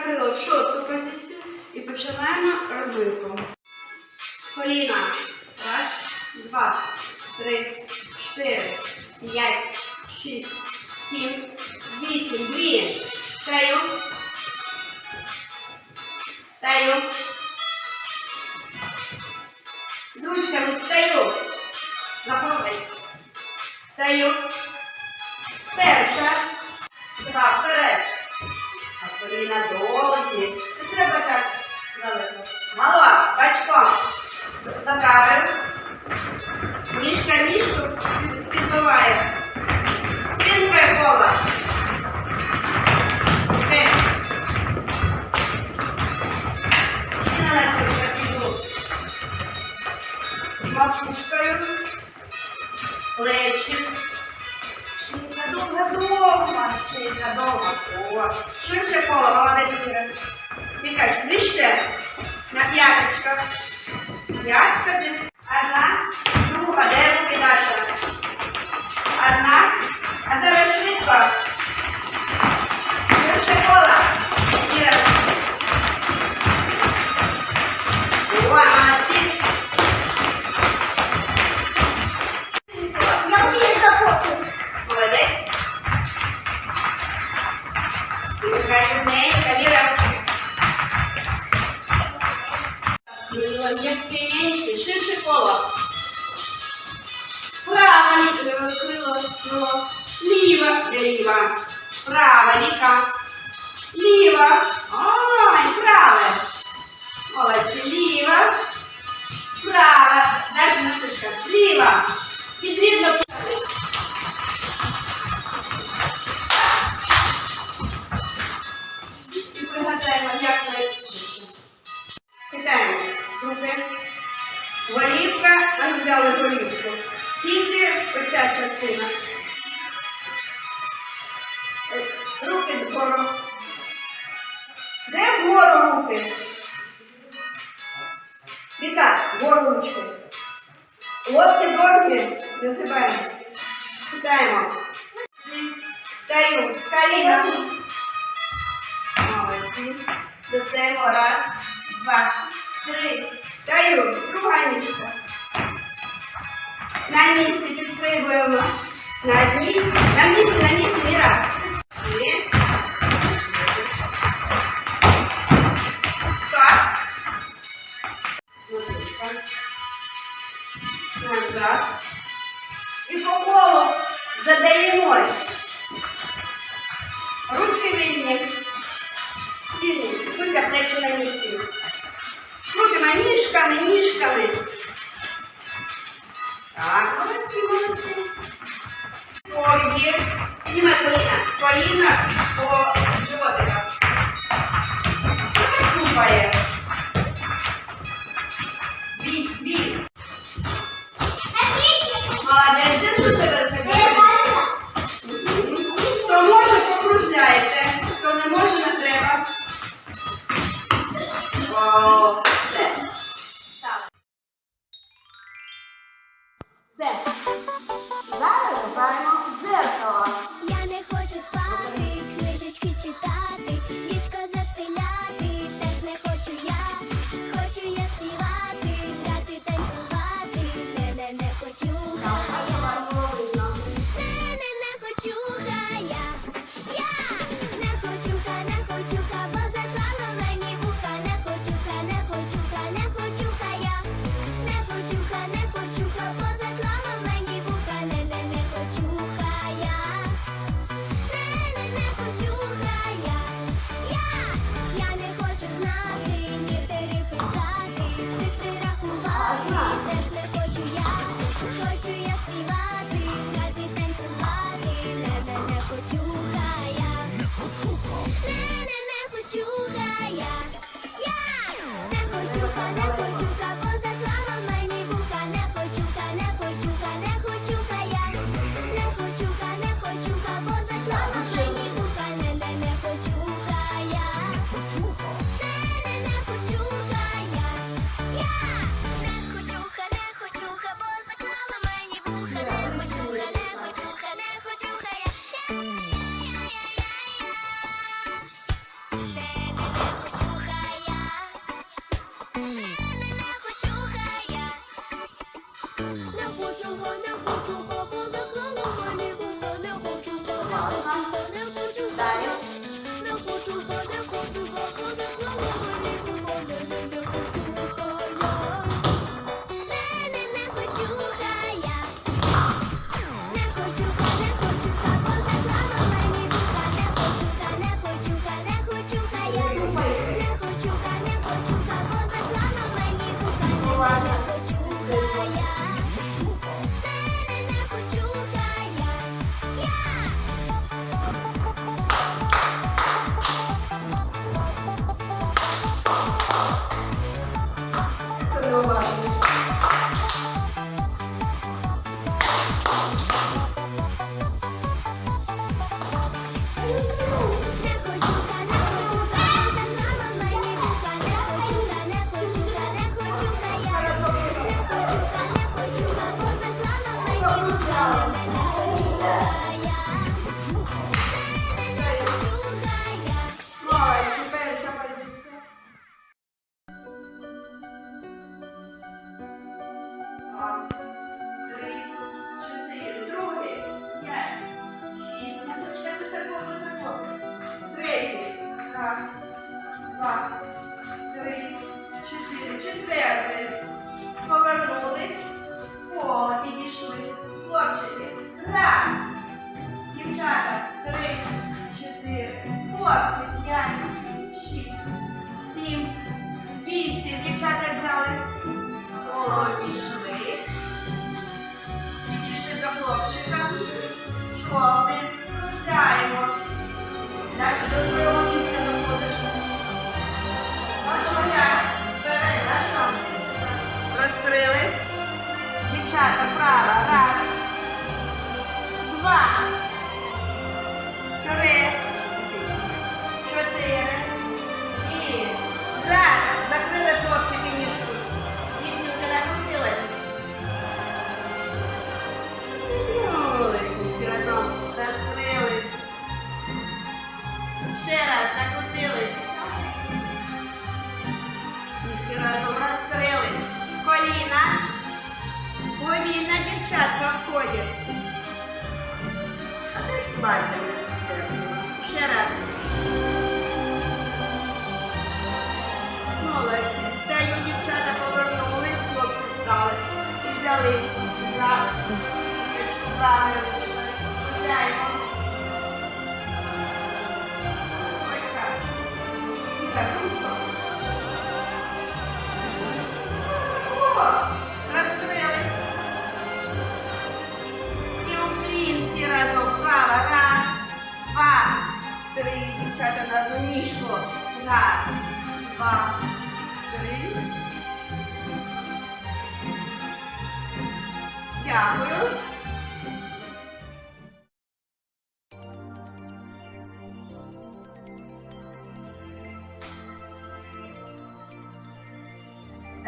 два. Закрили в шосту позицію і починаємо розминку. Коліна. Раз, два, три, чотири, п'ять, шість, сім, вісім. Дві. Стаю. Стаю. З ручками стаю. Заходи. Стаю. Перша. Два. Вперед. А коліна довгі. Не треба так далеко. Мало. Бачком. Заправив. Ніжка ніжку підбиває. Довга. О, ширше коло, молодець Іра. Тікай, вище. На п'яточках. П'ять, одна, друга, де руки? Одна, Крила м'якенькі, ширше коло. Права крило, крило. Ліва, ліва. Права, ліка. Ліва. Ой, праве. Молодці, ліва. Права. Дальше носочка. Ліва. Підрівно. Ручки. Локті довгі, не згибаємо. Питаємо. Стаю, коліна. Молодці. Достаємо раз, два, три. Стаю. Друга ніжка. На місці підстрибуємо. На одній. Ніжками, ніжками. Так, молодці, молодці. Ой, Піднімай коліна. Коліна Раз, два, три, чотири. Четвертий. Повернулись. Коло підійшли. Хлопчики. Раз. Дівчата. Три, чотири. Хлопці. П'ять. Шість. Сім. Вісім. Дівчата взяли. Коло пішли. Підійшли до хлопчика. Чорний. Рождаємо. Наші до п'ята права. Раз. Два. Три. ходять. А теж плаття. Ще раз. Молодці. Стелю дівчата повернулись, хлопці встали. І взяли за кісточку правою ручку. Так.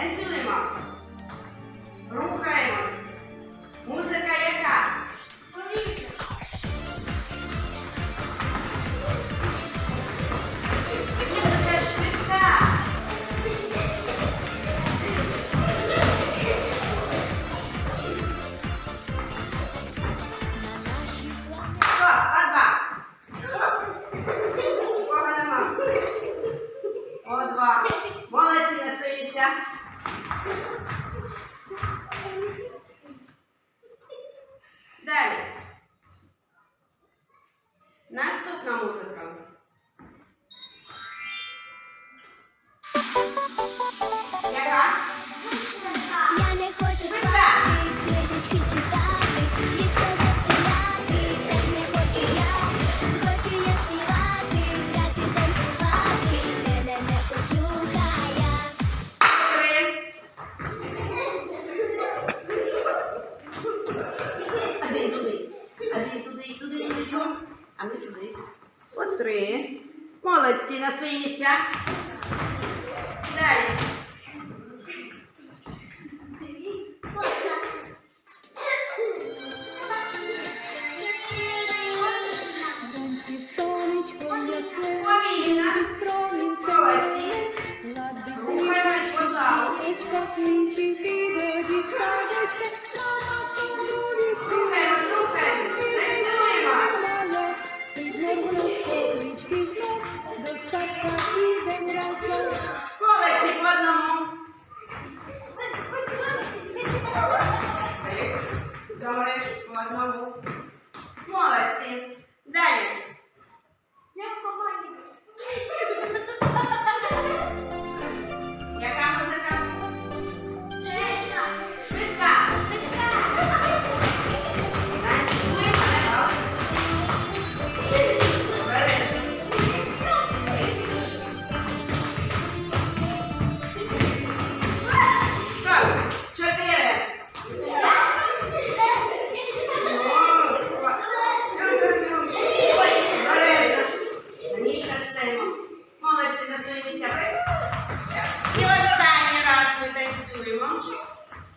来信了嘛？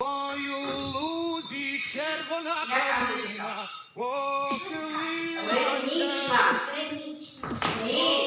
Ой, у лузі червона калина, похилилася, Ритмічна. Ні. ось на Це